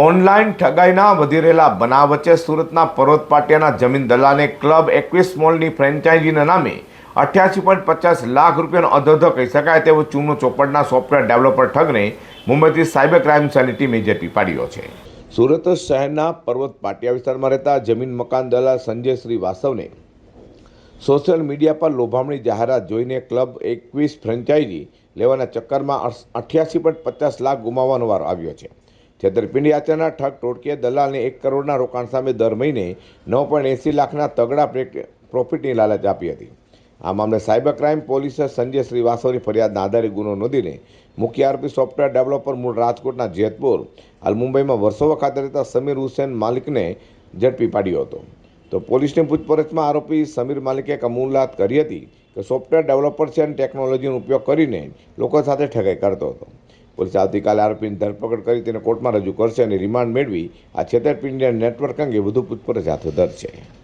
Online ઠગાઈના વધી રહેલા બનાવ વચ્ચે સુરતના પર્વત પાટિયાના જમીન દલાલે ક્લબ એકવીસ મોલની ફ્રેન્ચાઇઝીના નામે અઠ્યાસી પોઈન્ટ પચાસ લાખ રૂપિયાનો અધોધો કહી શકાય તેવો ચૂનો ચોપડના સોફ્ટવેર ડેવલપર ઠગને મુંબઈથી સાયબર ક્રાઇમ સેલની ટીમે ઝડપી પાડ્યો છે. સુરત શહેરના પર્વત પાટિયા વિસ્તારમાં રહેતા જમીન મકાન દલાલ સંજય શ્રીવાસ્તવને સોશિયલ મીડિયા પર લોભામણી જાહેરાત જોઈને ક્લબ એકવીસ ફ્રેન્ચાઇઝી લેવાના ચક્કરમાં અઠ્યાસી પોઈન્ટ પચાસ લાખ ગુમાવવાનો વારો આવ્યો છે. છેતરપિંડી આચરના ઠગ ટોટકીએ દલાલને એક કરોડના રોકાણ સામે દર મહિને નવ પોઈન્ટ એંસી લાખના તગડા પ્રે- પ્રોફિટની લાલચ આપી હતી. આ મામલે સાયબર ક્રાઇમ પોલીસે સંજય શ્રીવાસવની ફરિયાદના આધારે ગુનો નોંધીને મુખ્ય આરોપી સોફ્ટવેર ડેવલપર મૂળ રાજકોટના જેતપુર, હાલ મુંબઈમાં વર્ષોવા ખાતે રહેતા સમીર હુસેન માલિકને ઝડપી પાડ્યો હતો. તો પોલીસની પૂછપરછમાં આરોપી સમીર માલિકે કબૂલાત કરી હતી કે સોફ્ટવેર ડેવલપર છે અને ટેકનોલોજીનો ઉપયોગ કરીને લોકો સાથે ઠગાઈ કરતો હતો. પોલીસે આવતીકાલે આરોપીની ધરપકડ કરી તેને કોર્ટમાં રજૂ કરશે અને રિમાન્ડ મેળવી આ છેતરપિંડીના નેટવર્ક અંગે વધુ પૂછપરછ હાથ ધરશે.